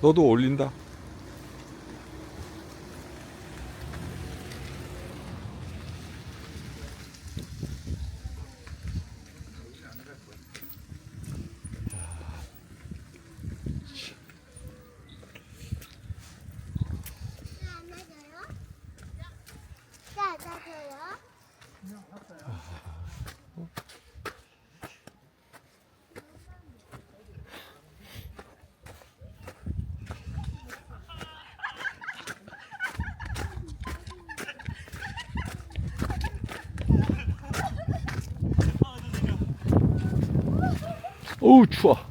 너도 올린다. Ultra.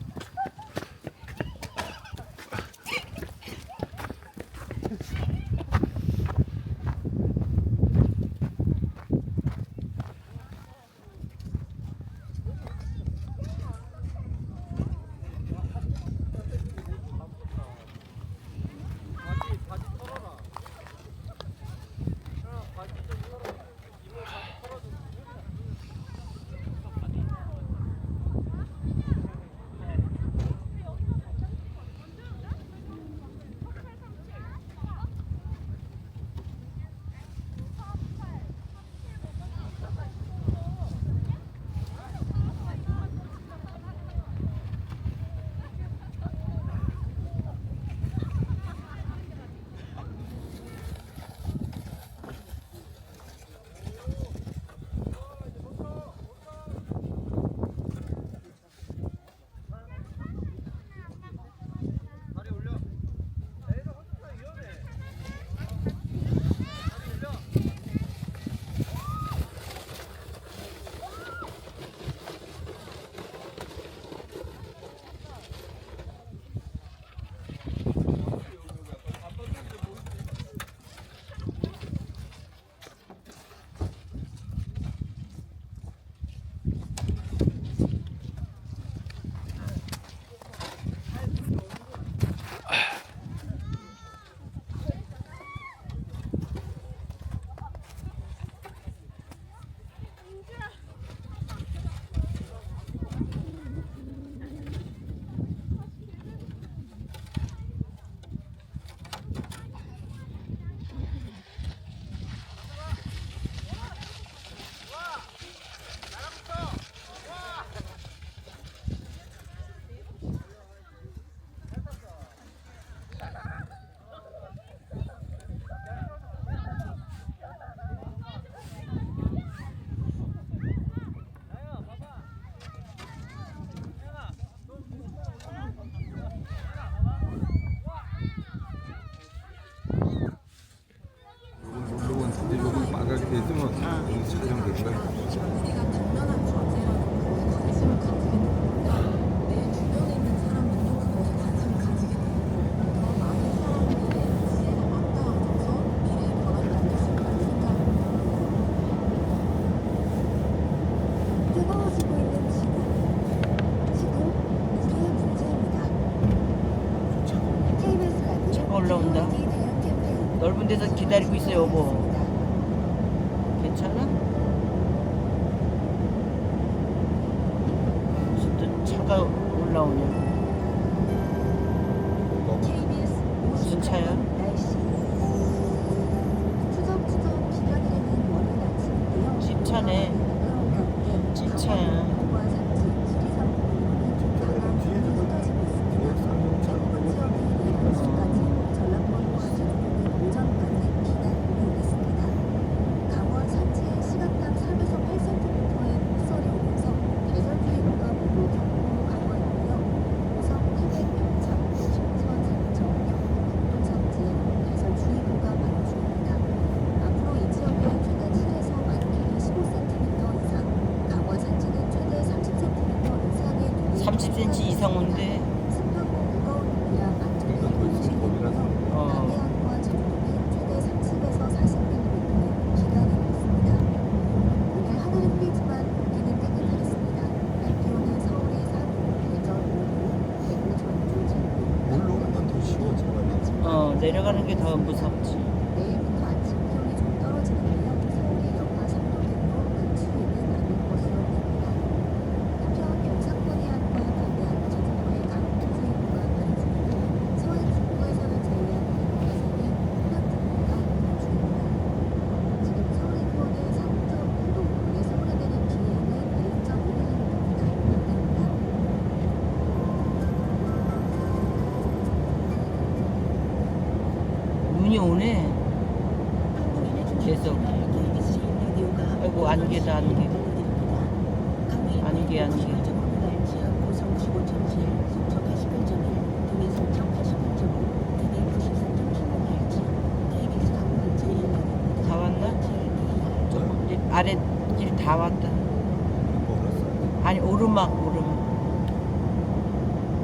데서 기다리고 있어요, 여보.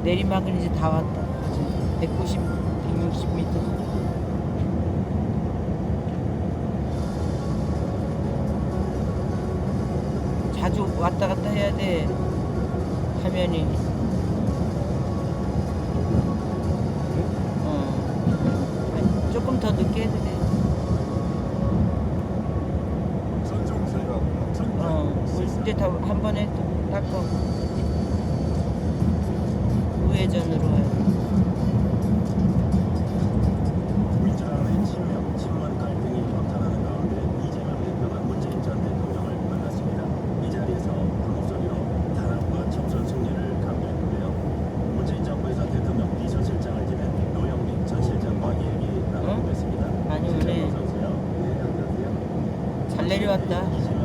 내리막은 이제 다 왔다. 190, 160m. 자주 왔다 갔다 해야 돼. 화면이. 어. 조금 더 늦게 해도 돼. 어, 뭐 이제 다 한 번에 딱 닦고. 우회전으로 해요. 어? 잘 내려왔다.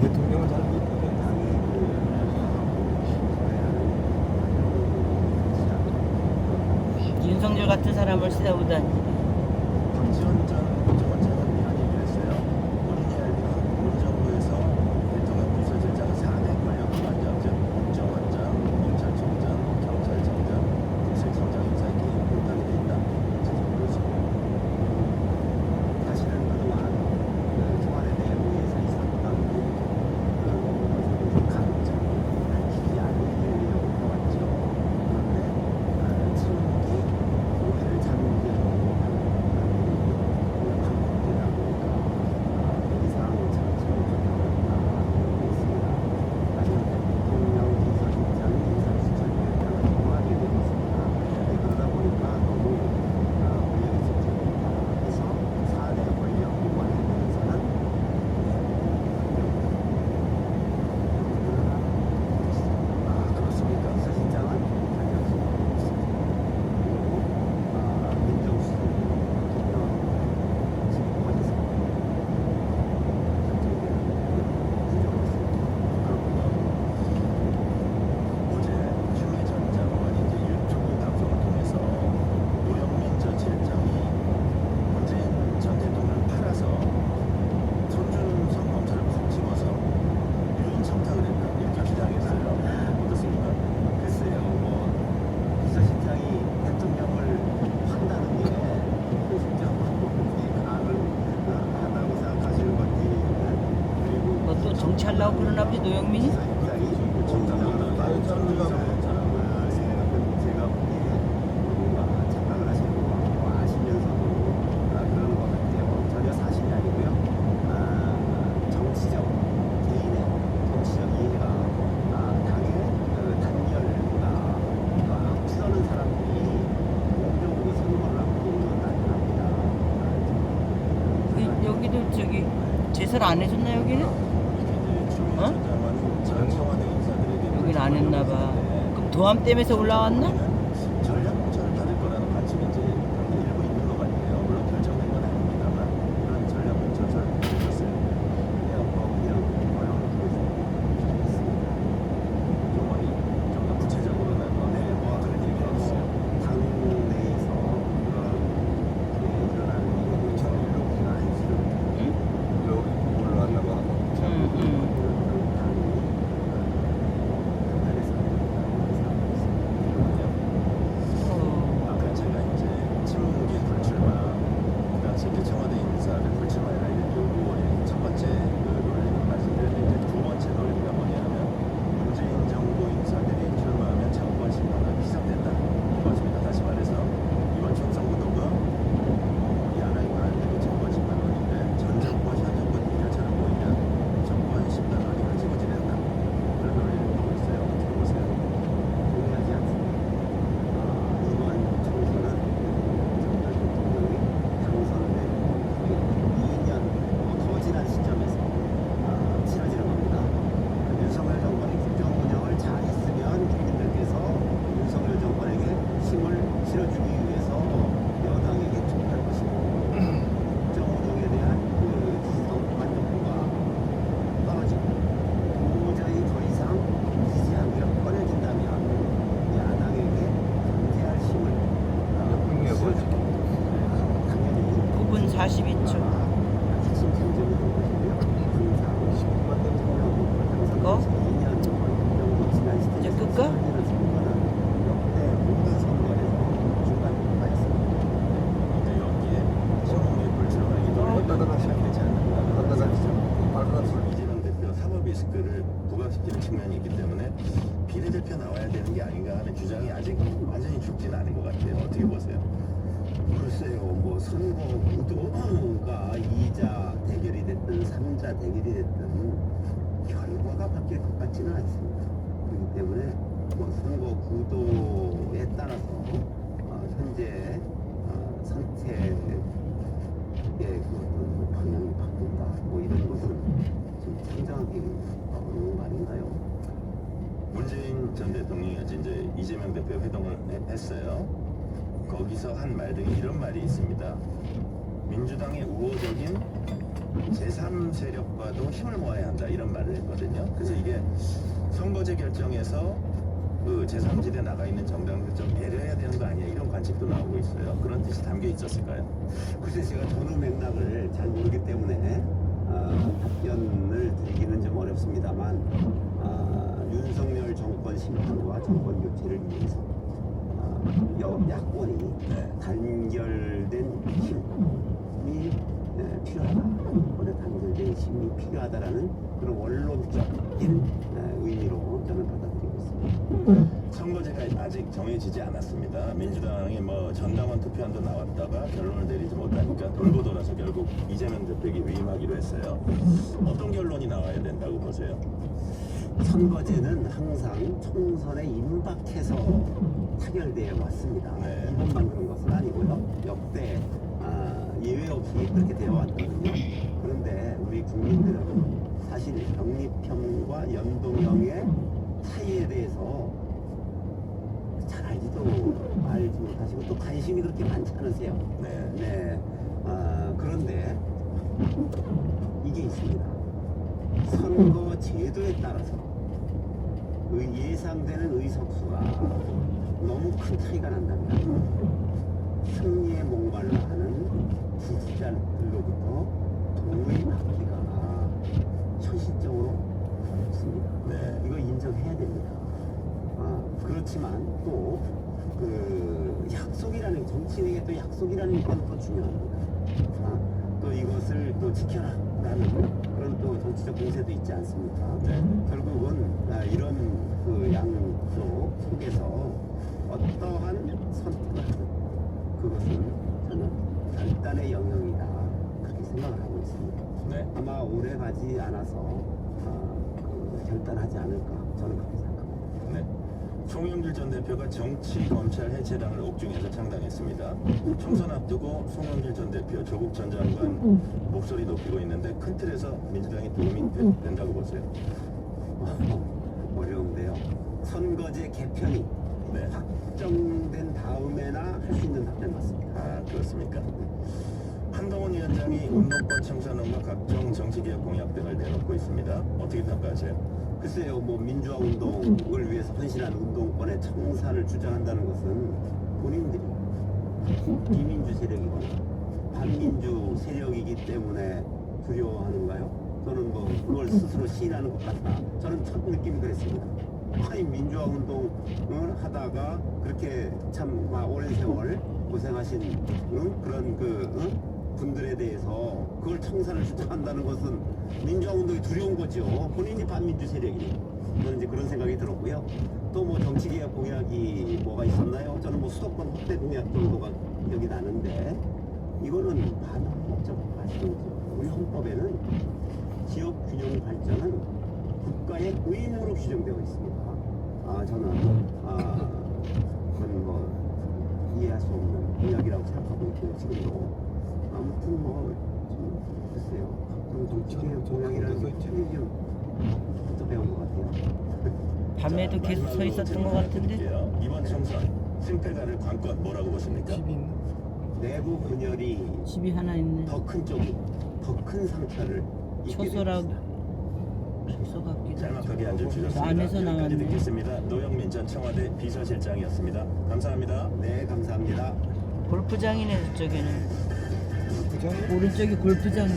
대통령을 잘 윤석열 같은 사람을 쓰다 보다 그럼 도암댐에서 올라왔나? 전략 공천을 받을 거라는 관측이 이제 일부 있는 것 같아요. 물론 결정된 건 아닙니다만 그런 전략 공천을 받았어요. 그냥 뭐 그냥 어려운 통해서 좋겠습니다. 용어니 좀 더 구체적으로는 어, 네, 뭐 그런 얘기가 없어요. 당 내에서 그런 게 일어나는 일이 저는 이렇게가 안 싫어요. 여기 올라왔나 봐. 응, 응. 어. 아까 제가 이제 친문계 불출마 그 당시 이제 청와대 인사를 불출마해라 이런 요구에 첫 번째 그 논리를 말씀드렸는데 두 번째 논리가 뭐냐면 문재인 정부 인사들이 출마하면 정권 신뢰가 희석된다 이것입니다. 다시 말해서 이번 총선 구도가 야당이 말하는 게 정권 심판론인데 전 정권 현 정권 비교처럼 보이면 정권 심판론이 흐지부지된다 그런 논리를 보고 있어요. 어떻게 보세요? 동의하지 않습니다. 아, 이번 총선은 정말 대통령이 당선된 후에 2년 더 지난 시점에서 아, 치러지는 겁니다. 윤석열 정권이 국정 운영을 잘했으면 국민들께서 윤석열 정권에게 힘을 실어주기 위해서 여당에게 촉할 것이고 국정 운영에 대한 그 지성 만족도가 떨어지고 도저히 더 이상 지지하기가 꺼려진다면 야당에게 견제할 힘을 흥미해 보이지. 당연히 9분 42초. 핵심 쟁점이 될 것이고요. 항상 10만 대 항상 거? 2년 정도 지난 시점에 이제 끌까? 선거는 역대 모든 선거에서 중간에 있습니다. 이제 여기에 신홍의 불출마의 논리가 따다가 시작되지 않는가 따다가 빨간 술. 이재명 대표 사법 리스크를 부각시키는 측면이 있기 때문에 비례대표 나와야 되는 게 아닌가 하는 주장이 아직 완전히 죽지는 않은 것 같아요. 어떻게 보세요? 글쎄요, 뭐 선거 구도가 2자 대결이 됐든 3자 대결이 됐든 결과가 바뀔 것 같지는 않습니다. 그렇기 때문에 뭐 선거 구도에 따라서 어, 현재 어, 선택의 그 어떤 방향이 바뀐다. 뭐 이런 것은 좀 상정하기 어려운 거 아닌가요? 문재인 전 대통령이 어제 이제 이재명 대표 회동을 해- 했어요. 거기서 한말 중에 이런 말이 있습니다. 민주당의 우호적인 제3세력과도 힘을 모아야 한다 이런 말을 했거든요. 그래서 이게 선거제 결정에서 그 제3지대 나가 있는 정당들 좀 배려해야 되는 거 아니야 이런 관측도 나오고 있어요. 그런 뜻이 담겨 있었을까요? 글쎄 제가 전후 맥락을 잘 모르기 때문에 아, 답변을 드리기는 좀 어렵습니다만 아, 윤석열 정권 심판과 정권 교체를 위해서 네. 단결된 힘이 네, 필요하다. 이번에 단결된 힘이 필요하다라는 그런 원론적인 네, 의미로 저는 받아들이고 있습니다. 선거제가 아직 정해지지 않았습니다. 민주당이 뭐 전당원 투표안도 나왔다가 결론을 내리지 못하니까 돌고 돌아서 결국 이재명 대표에게 위임하기로 했어요. 어떤 결론이 나와야 된다고 보세요? 선거제는 항상 총선에 임박해서 타결되어 왔습니다. 네. 이번만 그런 것은 아니고요. 역대 아, 예외 없이 그렇게 되어 왔거든요. 그런데 우리 국민들은 사실 병립형과 연동형의 차이에 대해서 잘 알지도 알지 못하시고 또 관심이 그렇게 많지 않으세요. 네. 네. 아, 그런데 이게 있습니다. 선거 제도에 따라서 의- 예상되는 의석수가 너무 큰 차이가 난다면 승리에 목말라 하는 지지자들로부터 동의 받기가 현실적으로 어렵습니다. 네. 이거 인정해야 됩니다. 아, 그렇지만 또 그 약속이라는 정치인에게 또 약속이라는 건또 중요합니다. 아, 또 이것을 또 지켜라라는 그런 또 정치적 공세도 있지 않습니까? 네. 결국은 아, 이런 그 양쪽 속에서 어떠한 선택을 하든 그것은 저는 결단의 영역이다 그렇게 생각을 하고 있습니다. 네. 아마 오래 가지 않아서 아, 그 결단하지 않을까 저는 그렇게 생각합니다. 네. 송영길 전 대표가 정치 검찰 해체당을 옥중에서 창당했습니다. 총선 앞두고 송영길 전 대표, 조국 전 장관 목소리 높이고 있는데 큰 틀에서 민주당이 도움이 되- 된다고 보세요. 어려운데요. 선 선거제 개편이 다음에나 할 수 있는 답변 맞습니다. 아 그렇습니까? 한동훈 위원장이 운동권 청산론과 각종 정치개혁 공약 등을 내놓고 있습니다. 어떻게 평가하세요? 글쎄요, 뭐 민주화 운동을 위해서 헌신한 운동권의 청산을 주장한다는 것은 본인들이 비민주 세력이거나 반민주 세력이기 때문에 두려워하는가요? 저는 뭐 그걸 스스로 시인하는 것 같다. 저는 첫 느낌이 그랬습니다. 아니 민주화 운동을 하다가 그렇게 참 막 오랜 세월 고생하신 응? 그런 그 응? 분들에 대해서 그걸 청산을 주장한다는 것은 민주화 운동이 두려운 거죠. 본인이 반민주 세력이니. 저는 이제 그런 생각이 들었고요. 또 뭐 정치개혁 공약이 뭐가 있었나요? 저는 뭐 수도권 확대 공약 정도가 기억이 나는데 이거는 반헌법적 말씀이죠. 우리 헌법에는 지역 균형 발전은 국가의 의무로 규정되어 있습니다. 아 저는 아 그건 뭐 이해할 수 없는 공약이라고 생각하고 있고요. 지금도 아무튼 뭐 좀, 글쎄요. 저는 정치개혁 공약이라는 게 책이 좀부터 배운 것 같아요. 밤에도 자, 계속 서 있었던 것 같은데. 이번 총선 승패가를 관건 뭐라고 보십니까? 내부 분열이 집이 하나 있네. 더 큰 쪽이 더 큰 상처를 입게 초소라고 됩니다. 초소 같기도 하고. 짤막하게 앉아주셨습니다. 안에서 여기까지 나왔네. 듣겠습니다. 노영민 전 청와대 비서실장이었습니다. 감사합니다. 네, 감사합니다. 골프장이네 저쪽에는. 부장이 오른쪽이 골프장이.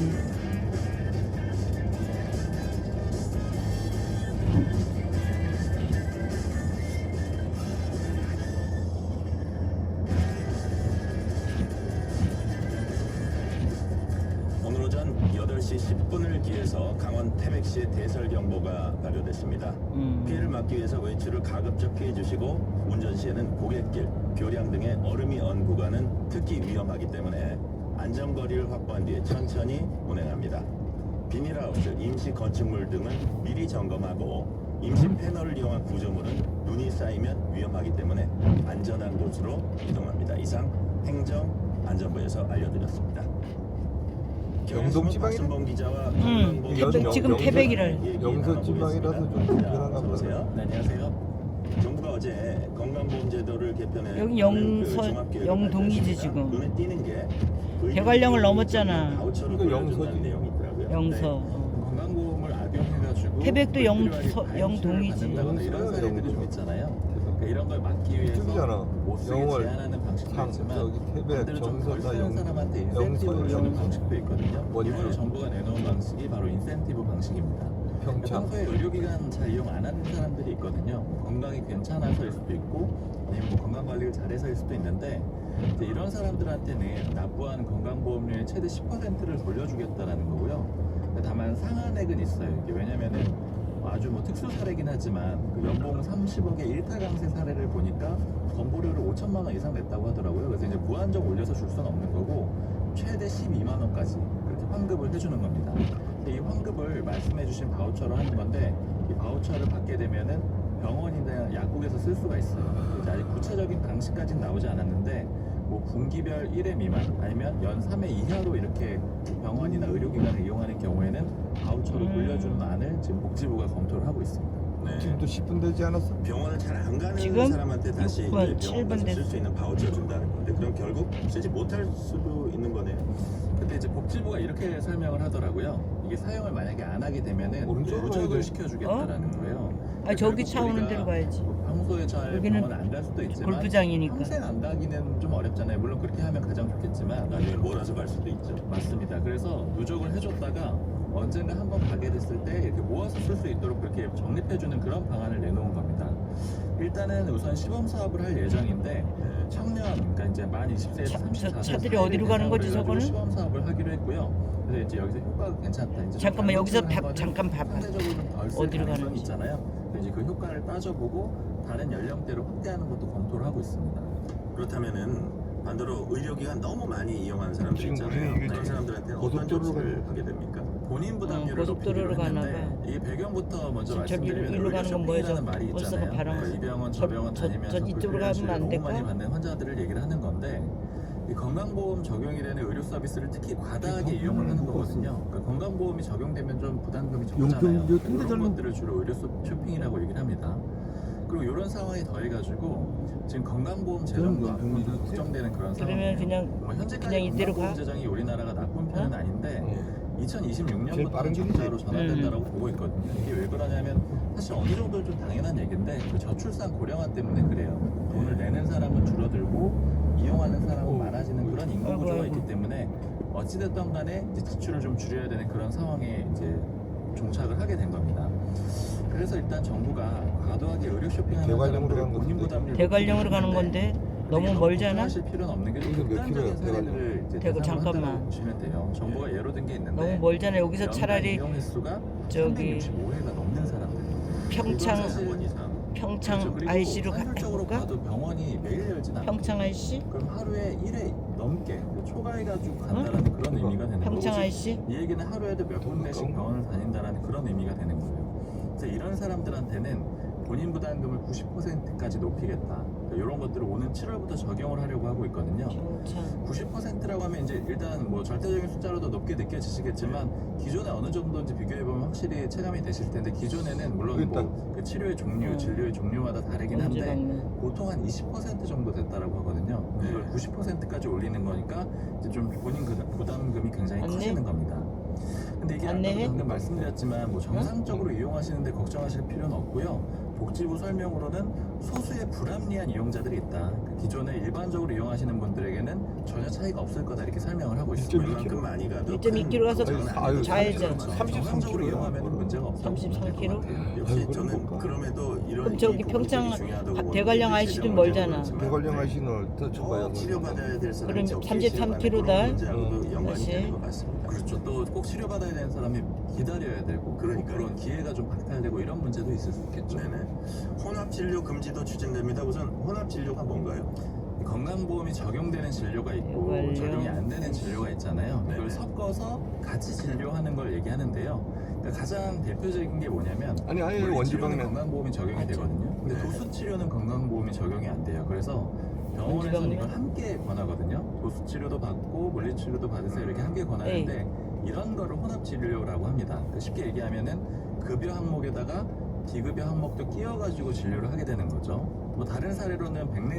교량 등의 얼음이 언 구간은 특히 위험하기 때문에 안전거리를 확보한 뒤에 천천히 운행합니다. 비닐하우스, 임시 건축물 등은 미리 점검하고 임시 패널을 이용한 구조물은 눈이 쌓이면 위험하기 때문에 안전한 곳으로 이동합니다. 이상 행정안전부에서 알려드렸습니다. 지방이네? 박순봉 기자와 태백, 기자 지금 태백이래. 얘기 영서. 지방이라서 좀 자, 불편한가. 보다. 네, 안녕하세요. 어제 건강보험제도를 개편해 여기 영서- 영동이지, 지금. 눈에 띄는 게 대관령을 넘었잖아. 바우처로 영서지. 내용이 있더라고요. 영서. 네. 어. 건강보험을 악용해가지고 태백도 영- 서- 영동이지. 받는다거나 이런 사례들이 좀 영서. 있잖아요. 그러니까 이런 걸 막기 위해서 이쪽이잖아. 못 쓰게 영월, 제한하는 방식도 상, 있지만 저기 태백, 반대로 좀 정서 다덜 쓰는 영- 사람한테 영서예요, 인센티브를 주는 영서. 방식도 있거든요. 이번에 정부가 내놓은 방식이 바로 인센티브 방식입니다. 평창. 평소에 의료기관 잘 이용 안 하는 사람들이 있거든요. 뭐 건강이 괜찮아서일 수도 있고 아니면 뭐 건강 관리를 잘해서일 수도 있는데 이제 이런 사람들한테는 납부한 건강보험료의 최대 10%를 돌려주겠다라는 거고요. 다만 상한액은 있어요. 이게 왜냐면은 아주 뭐 특수 사례긴 하지만 그 연봉 30억의 일타 강세 사례를 보니까 건보료를 5천만 원 이상 냈다고 하더라고요. 그래서 이제 무한정 올려서 줄 수는 없는 거고 최대 12만 원까지 그렇게 환급을 해주는 겁니다. 이 환급을 말씀해주신 바우처로 하는 건데 이 바우처를 받게 되면은 병원이나 약국에서 쓸 수가 있어요. 이제 아직 구체적인 방식까지는 나오지 않았는데 뭐 분기별 1회 미만 아니면 연 3회 이하로 이렇게 병원이나 의료기관을 이용하는 경우에는 바우처로 음. 돌려주는 안을 지금 복지부가 검토를 하고 있습니다. 네. 지금도 10분 되지 않았어? 병원을 잘 안 가는 지금 사람한테 다시 육 분, 이제 칠 병원 분 가서 쓸 됐어. 수 있는 바우처 준다는 건데 그럼 결국 쓰지 못할 수도 있는 거네요. 근데 이제 복지부가 이렇게 설명을 하더라고요. 이게 사용을 만약에 안 하게 되면은 오른쪽으로 가야 돼. 누적을 시켜주겠다라는 어? 거예요. 아 저기 차 오는 데로 가야지. 뭐 평소에 잘 여기는 병원 안갈 수도 있지만 골프장이니까. 평생 안 가기는 좀 어렵잖아요. 물론 그렇게 하면 가장 좋겠지만 나중에 몰아서 갈 수도 있죠. 맞습니다. 그래서 누적을 해줬다가 언젠가 한번 가게 됐을 때 이렇게 모아서 쓸 수 있도록 그렇게 적립해주는 그런 방안을 내놓은 겁니다. 일단은 우선 시범 사업을 할 예정인데 청년, 그러니까 이제 만 20세에서 차- 34세 저 차들이 어디로 가는 거지, 저거는? 시범 사업을 하기로 했고요. 그래서 이제 여기서 효과가 괜찮다. 이제 잠깐만, 좀 여기서 봐- 잠깐 좀덜 쓸 어디로 가능성이 가는지. 있잖아요. 그래서 이제 그 효과를 따져보고 다른 연령대로 확대하는 것도 검토를 하고 있습니다. 그렇다면은 반대로 의료기관 너무 많이 이용하는 사람들 지금 있잖아요. 그런 사람들한테는 어떤 고속도로로 조치를 가는 하게 됩니까? 본인 부담률을 어, 고속도로로 높이기로 가나 했는데 봐. 이게 배경부터 먼저 지금 저기 말씀드리면 일로 가는 건 뭐예요? 쇼핑이라는 말이 벌써 있잖아요. 그 바로 그러니까 이 병원 저 저- 병원 저- 다니면서 저 이쪽으로 불필요한 가면 안 치료를 될까? 너무 많이 받는 환자들을 얘기를 하는 건데 이 건강보험 적용이 되는 의료 서비스를 특히 과다하게 이용을 하는 거거든요. 그러니까 건강보험이 적용되면 좀 부담금이 적잖아요. 이런 달라? 것들을 주로 의료 소- 쇼핑이라고 얘기를 합니다. 그리고 이런 상황이 더해가지고 지금 건강보험 재정도 그럼 앞으로 좀뭐 걱정되는 그런 그러면 상황이에요. 그냥 뭐 현재까지 그냥 이대로 건강보험 가? 재정이 우리나라가 나쁜 편은 아닌데 어. 제일 2026년부터 빠른. 적자로 전환된다고 음. 보고 있거든요. 이게 왜 그러냐면 사실 어느 정도 좀 당연한 얘기인데 그 저출산 고령화 때문에 그래요. 돈을 내는 사람은 줄어들고 이용하는 사람은 많아지는 그런 인구 구조가. 있기 때문에 어찌됐든 간에 이제 지출을 좀 줄여야 되는 그런 상황에 이제 종착을 하게 된 겁니다. 그래서 일단 정부가 과도하게 의료 쇼핑하는 대관령으로 가는 본인. 부담률 대관령으로 가는 건데 너무 멀잖아. 하실 필요는 없는 게 이게 몇 극단적인 킬로야, 사례들을 이제 대구 대상으로 잠깐만. 한다고 보시면 돼요. 정부가 예로 든게 있는데 너무 멀잖아. 여기서 연간 차라리 이용 횟수가 저기 365회가 넘는 사람들. 평창 사실 평창 IC로 가볼까? 봐도 병원이 매일 열진 않고 평창 IC? 그럼 하루에 1회 넘게 초과해가지고 간다라는 그런 의미가 되는 거고 평창 IC? 이 얘기는 하루에도 몇 군데씩 병원을 다닌다라는 그런 의미가 되는 거예요. 그래서 이런 사람들한테는 본인 부담금을 90%까지 높이겠다. 이런 것들을 오는 7월부터 적용을 하려고 하고 있거든요. 평창 90%라고 하면 이제 일단 뭐 절대적인 숫자로도 높게 느껴지시겠지만 기존에 어느 정도인지 비교해 보면 확실히 체감이 되실 텐데 기존에는 물론 뭐 그 치료의 종류, 음. 진료의 종류마다 다르긴 한데? 보통 한 20% 정도 됐다라고 하거든요. 이걸 90%까지 올리는 거니까 이제 좀 본인 그 부담금이 굉장히? 커지는 겁니다. 근데 이게 안내해? 방금 말씀드렸지만 뭐 정상적으로 이용하시는데 걱정하실 필요는 없고요. 복지부 설명으로는 소수의 불합리한 이용자들이 있다. 그 기존에 일반적으로 이용하시는 분들에게는 전혀 차이가 없을 거다 이렇게 설명을 하고 있습니다. 1.2 그만큼 많이 가도 1.2km 가서 아유, 좌회전. 33 정상적으로 km 야. 이용하면 문제가 없다고 보면 될것 33 km? 같아요. 역시 아이고, 저는 그런가? 그럼에도 이런 그럼 저기 이 평창 부분들이 중요하다고 가- 보는 대관령 IC도 제가 멀잖아. 대관령 IC는 더 쳐봐야 더 치료받아야 될 사람이 그럼 적게 33 치료받는 km 다? 그런 문제하고도 음. 연관이 다시. 되는 것 같습니다. 그렇죠. 또 꼭 치료받아야 되는 사람이 기다려야 되고 그러니까요. 그런 기회가 좀 박탈되고 이런 문제도 있을 수 있겠죠. 네네. 혼합 진료 금지도 추진됩니다. 우선 혼합 진료가 뭔가요? 건강보험이 적용되는 진료가 있고 대관령. 적용이 안 되는 진료가 있잖아요. 네네. 이걸 섞어서 같이 진료하는 걸 얘기하는데요. 그러니까 가장 대표적인 게 뭐냐면 아니 아니 원래 원지방면 건강보험이 적용이 맞죠. 되거든요. 근데 네. 도수 치료는 건강보험이 적용이 안 돼요. 그래서 병원에서는? 이걸 함께 권하거든요. 도수 치료도 받고 물리 치료도 받으세요. 이렇게 함께 권하는데 이런 거를 혼합 진료라고 합니다. 그 쉽게 얘기하면은 급여 항목에다가 비급여 항목도 끼워가지고 진료를 하게 되는 거죠. 뭐 다른 사례로는 백내